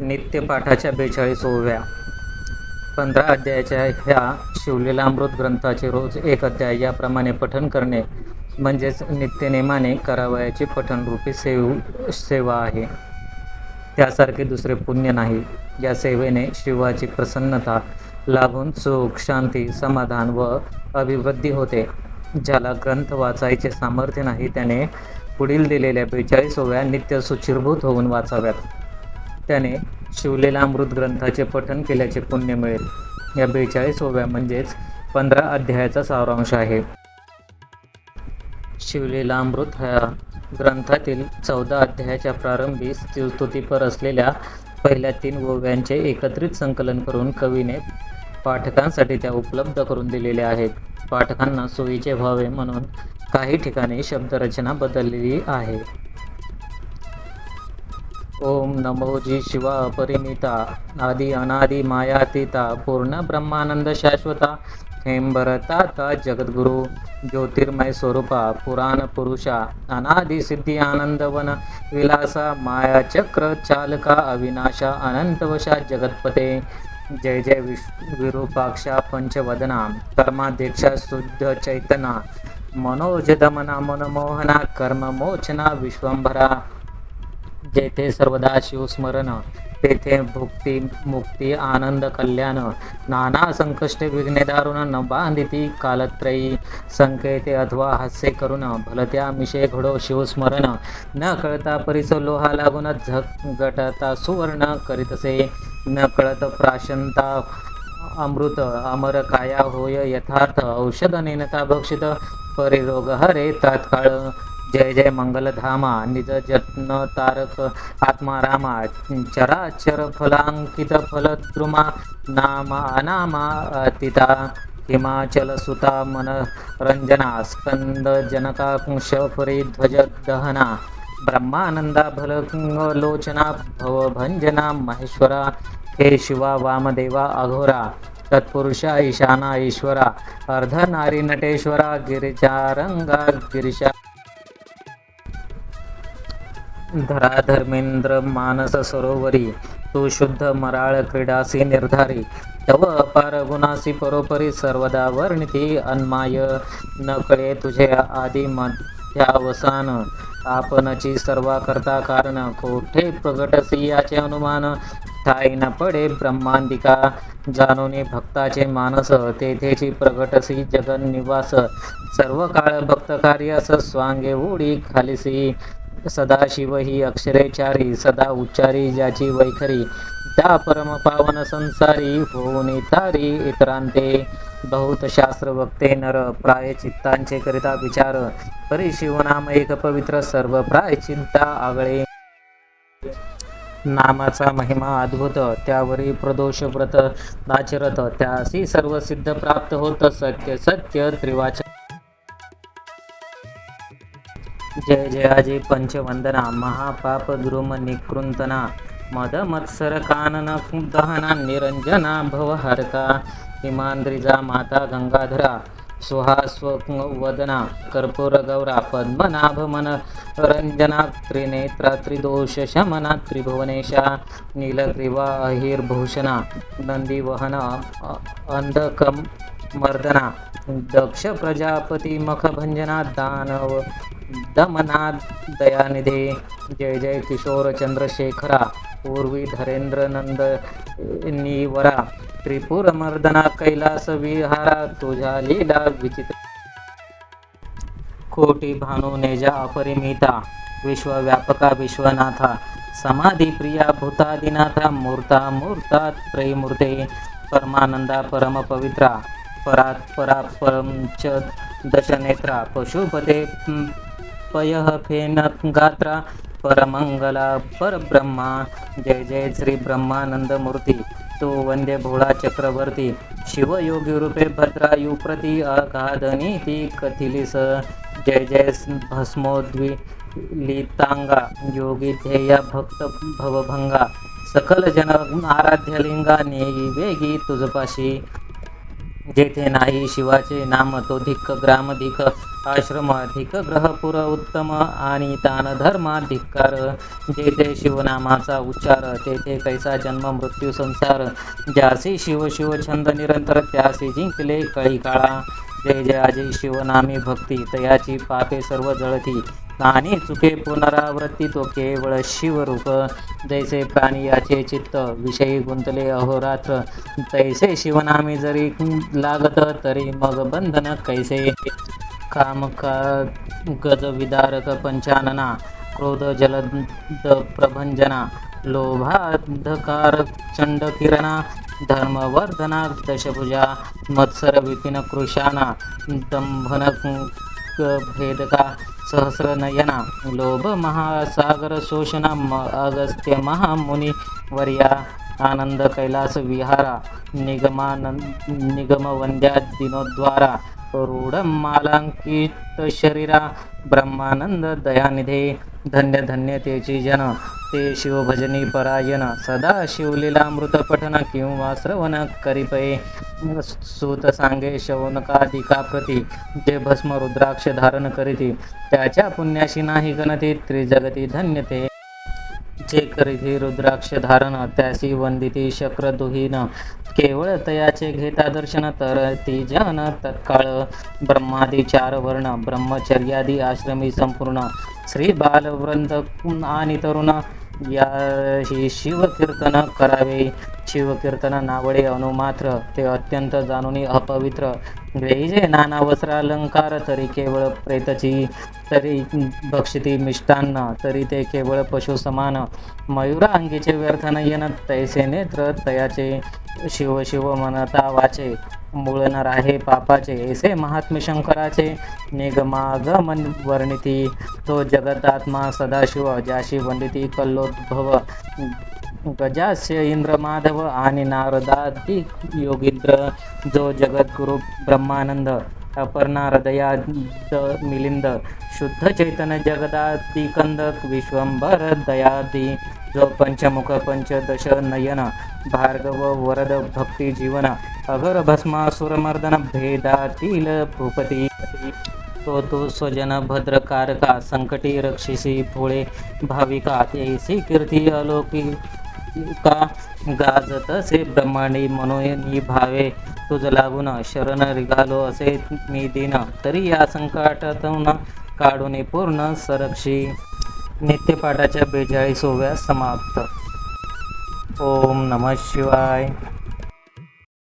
नित्यपाठाच्या बेचाळीस ओव्या. पंधरा अध्यायाच्या ह्या शिवलीलामृत ग्रंथाचे रोज एक अध्याय याप्रमाणे पठन करणे म्हणजेच नित्यनेमाने करावयाची पठणरूपी सेव सेवा आहे. त्यासारखे दुसरे पुण्य नाही. या सेवेने शिवाची प्रसन्नता लाभून सुख शांती समाधान व अभिवृद्धी होते. ज्याला ग्रंथ वाचायचे सामर्थ्य नाही त्याने पुढील दिलेल्या बेचाळीस ओव्या नित्य सुचिरभूत होऊन वाचाव्यात. त्याने शिवलेला अमृत ग्रंथाचे पठन केल्याचे पुण्य मिळेल. या बेचाळीस ओव्या म्हणजेच पंधरा अध्यायाचा सारांश आहे. शिवलेला अमृत ह्या ग्रंथातील चौदा अध्यायाच्या प्रारंभी स्थिरस्तुतीपर असलेल्या पहिल्या तीन ओव्यांचे एकत्रित संकलन करून कवीने पाठकांसाठी त्या उपलब्ध करून दिलेल्या आहेत. पाठकांना सोयीचे व्हावे म्हणून काही ठिकाणी शब्दरचना बदललेली आहे. ओम नमो जी शिवा अपरिमिता आदि अनादि मायातीता पूर्ण ब्रह्मानंद शाश्वता हेंबरताता जगद्गुरु ज्योतिर्मय स्वरूपा पुराण पुरुषा अनादि सिद्धी आनंदवन विलासा मायाचक्र चालका अविनाशा अनंतवशा जगतपते। जय जय विश विरूपाक्षा पंचवदना कर्माध्यक्षा शुद्ध चैतना मनोजदमना मनमोहना कर्ममोचना विश्वंभरा। जेथे सर्वदा शिवस्मरण तेथे भुक्ती मुक्ती आनंद कल्याण नाना संकष्ट विघ्ने दारुण न बांधिती कालत्रयी संकेते अथवा हास्य करून भलत्या मिशे घडो शिवस्मरण न कळता परिस लोहा लागून झक गटता सुवर्ण करीतसे न कळत प्राशंता अमृत अमर काया होय यथार्थ औषध नेनता भक्षित परिरोग हरे तात्काळ जय जय मंगलधामा निज जत्न तारक आत्मा रामा चराचर फलांकित फलद्रुमा नामा अनामा अतिता हिमाचल सुता मन रंजना स्कंद जनका शफरी ध्वज दहना ब्रह्मानंदा भलोचना भवभंजना महेश्वरा हे शिवा वामदेवा अघोरा तत्पुरुषा ईशाना ईश्वरा अर्धनारी नटेश्वरा गिरिजारंगा गिरिशा धरा धर्मेंद्र मानस सरोवरी तू शुद्ध मराळ क्रीडासी निर्धारी तव अपार गुणासी परोपरी सर्वदा वर्णिती अन्माय. न कळे तुझे आदी मध्यावसान आपणची सर्वा करता कारण कोठे प्रगटसी याचे अनुमान? ठाई न पडे ब्रह्मांदिका जाणून भक्ताचे मानस तेथेची प्रगटसी जगन निवास सर्व काळ भक्त कार्यास स्वांगे उडी खालीसी. सदाशिव ही अक्षरेचारी सदा उच्चारी ज्याची वैखरी. त्या परमपावन संसारी होऊन तारी इतरांते. बहुत शास्त्र वक्ते नर प्राय चित्तांचे करिता विचार. परी शिवनाम एक पवित्र सर्व प्राय चिंता आगळे. नामाचा महिमा अद्भुत त्यावरी प्रदोष व्रत नाचरत. त्यासी सर्व सिद्ध प्राप्त होत सत्य सत्य त्रिवाचन जय जयाजी पंचवंदना महापाप द्रुम निकृंतना मद मत्सर कानन दहना निरंजना हिमांद्रिजा माता गंगाधरा सुहास्वदना कर्पूर गौरा पद्मनाभ मन रंजना त्रिनेत्रा त्रिदोष शमना त्रिभुवनेशा नीलग्रीवा अहिर्भूषणा नंदीवहन अंधकम मर्दना दक्ष प्रजापती मखभंजना दानव दमनाथ दयानिधे जय जय किशोर चंद्रशेखरा। पूर्वी धरेंद्र नंद निवरा। त्रिपुर मर्दना कैलास विहारा। तुझा लीला विचित्र। कोटी भानु नेजा अपरिमिता। विश्वव्यापका विश्वनाथा। समाधी प्रिया भूतादिनाथा। मूर्ता मूर्ता त्रयमूर्ते परमानंदा परम पवित्रा परात परा च दशनेत्रा। पशुपते पयः फेन गात्रा परमंगला परब्रह्मा। जय जय श्री ब्रह्मानंद मूर्ती। तो वंदे भोळा चक्रवर्ती। शिवयोगी रूपे भद्रा युप्रती अगाधनीती कथिलिस। जय जय भस्मोद्वी लितांगा योगी ध्येया भक्त भवभंगा सकल जन आराध्यलिंगा नेगी वेगी तुझपाशी। जेथे नाही शिवाचे नाम तो धिक्क ग्राम धिक आश्रम ग्रहपुर उत्तम आणि तान धर्म जेथे शिवनामाचा उच्चार तेथे कैसा जन्म मृत्यू संसार. ज्यासी शिव शिव छंद निरंतर त्यासी जिंकले कळी काळा. जय जयाजी शिवनामी भक्ती तयाची पापे सर्व जळती. आणि चुके पुनरावृत्ती तो केवळ शिवरूप. जैसे प्राणी याचे चित्त विषयी गुंतले अहोरात्र. तैसे शिवनामी जरी लागत तरी मग बंधन कैसे? काम का गज विदारक पंचानना क्रोध जलद प्रभंजना. लोभाधकार चंड किरणा धर्मवर्धना दशभुजा मत्सर विपिन कृशाना दंभन भेदका सहस्रनयना लोभ महासागर शोषणा म अगस्त्य महामुनी वर्या आनंद कैलास विहारा निगमानंद निगमवंद्या दिनोद्वारा रूढ मालांकित शरीरा ब्रह्मानंद दयानिधे धन्य धन्य तेची जन। ते शिवभजनी परायण. सदा शिवलीलामृत पठन किंवा श्रवण करीपये. सूत सांगे शौनकादिका प्रती जे भस्म रुद्राक्ष धारण करीती त्याच्या पुण्याशी नाही गणती त्रिजगती धन्य ते. जे करीती रुद्राक्ष धारण त्यासी वंदिती शक्र दुहीन केवळ तयाचे घेता दर्शन तर ती जन तत्काळ. ब्रह्मादी चार वर्ण ब्रह्मचर्यादी आश्रमी संपूर्ण. श्री बालवृंद आणि तरुण या ही शिवकीर्तन करावे. शिवकीर्तन नावडे अनुमात्र ते अत्यंत जाणून अपवित्र. जे नाना वस्त्रालंकार तरी केवळ प्रेतची तरी भक्षिती मिष्टान्न तरी ते केवळ पशु समान. मयुरा अंगीचे व्यर्थन येन तैसे नेत्र तयाचे शिव शिव म्हणता वाचे. मुळणार आहे पापाचे. ऐसे महात्म शंकराचे निगमागमन वर्णिती. तो जगतात्मा सदाशिव ज्याशी वंदिती कल्लोद्भव. गजास्य इंद्र माधव आणि नारदादी योगिंद्र. जो जगद्गुरु ब्रह्मानंद अपर्णा हृदया मिलिंद. शुद्ध चैतन्य जगदादिकंद विश्वंभर दयादी. जो पंचमुख पंचदश नयन भार्गव वरद भक्ती जीवन. अगर भस्मासुरमर्दन भेदातील भूपती। तो तो स्वजन भद्रकारका संकटी रक्षिसी भोळे भाविका ऐसी कीर्ती अलौकिका। गाजत असे ब्रह्मांडी मनोयनी भावे तुझ लागून शरण रिगालो असे मी दिन। तरी या संकटातून काढून पूर्ण सरक्षी। नित्यपाठाच्या बेचाळीसोव्या समाप्त। ओम नम शिवाय।